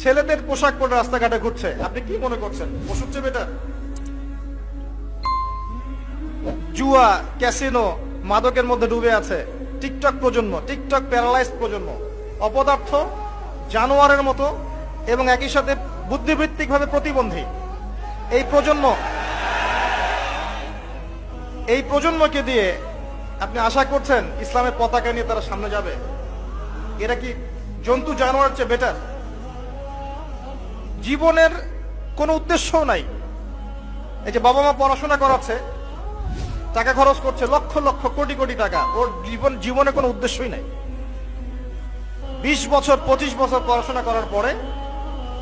ছেলেদের পোশাক পরে রাস্তাঘাটে ঘুরছে। আপনি কি মনে করছেন? ওষুধ চেয়ে বেটার? জুয়া, ক্যাসিনো, মাদকের মধ্যে ডুবে আছে। টিকটক প্রজন্ম, টিকটক প্যারালাইজ প্রজন্ম। অপদার্থ, জানোয়ারের মতো এবং একই সাথে বুদ্ধিবৃত্তিকভাবে প্রতিবন্ধী। এই প্রজন্ম, এই প্রজন্মকে দিয়ে আপনি আশা করছেন ইসলামের পতাকা নিয়ে তারা সামনে যাবে? এরা কি জন্তু জানোয়ার চেয়ে বেটার জীবনের কোনো উদ্দেশ্যও নাই। এই যে বাবা মা পড়াশোনা করাচ্ছে, টাকা খরচ করছে, লক্ষ লক্ষ কোটি কোটি টাকা। ওর জীবন জীবনে কোনো উদ্দেশ্যই নাই। বিশ বছর, পঁচিশ বছর পড়াশোনা করার পরে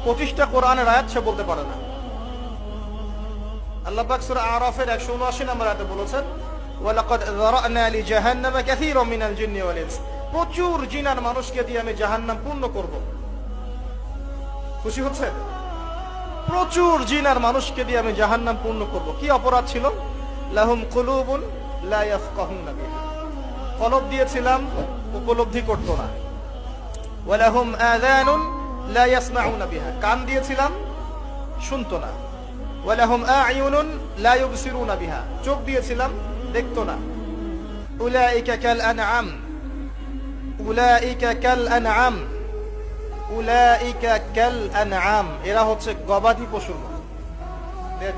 পঁচিশটা কোরআনের আয়াত সে বলতে পারে না। আল্লাহ পাক সূরা আরাফের 179 নম্বর আয়াতে বলেছেন প্রচুর জিনার মানুষকে দিয়ে আমি জাহান্নাম পূর্ণ করব। খুশি হচ্ছে? প্রচুর জিন আর মানুষকে দিয়ে আমি জাহান্নাম পূর্ণ করব। কি অপরাধ ছিল? লাহুম কুলুবুন লা ইয়াফকাহুনা বিহা। কলব দিয়েছিলাম, উপলব্ধি করত না। ওয়ালাহুম আযানুন লা ইয়াসমাউনা বিহা। কান দিয়েছিলাম, শুনতো না। ওয়ালাহুম আ'য়ুনুন লা ইউবসিরুনা বিহা। চোখ দিয়েছিলাম, দেখতো না। উলাইকা কাল আনআম। উলাইকা কাল আনআম। উলাইকা কাল আনআম, এরা হচ্ছে গবাদি পশুর মতো।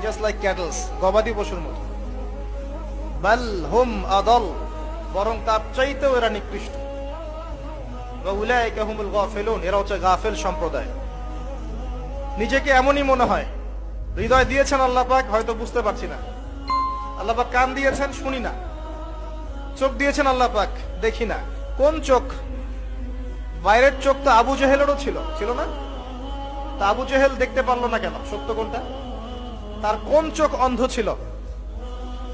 জাস্ট লাইক ক্যাটলস গবাদি পশুর মতো। বাল হুম আদল, বরং তার চাইতেও এরা নিকৃষ্ট। ওয়া উলাইকা হুমুল গাফিলুন, এরা হচ্ছে গাফেল সম্প্রদায়। নিজেকে এমনই মনে হয়, হৃদয় দিয়েছেন আল্লাহ পাক, হয়তো বুঝতে পারছি না। আল্লাহ পাক কান দিয়েছেন, শুনি না। চোখ দিয়েছেন আল্লাহ পাক, দেখি না। কোন চোখ? বাইরের চোখ তো আবু জেহেলেরও ছিল ছিল না? তা আবু জেহেল দেখতে পারল না কেন? সত্য কোনটা? তার কোন চোখ অন্ধ ছিল?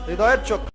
হৃদয়ের চোখ।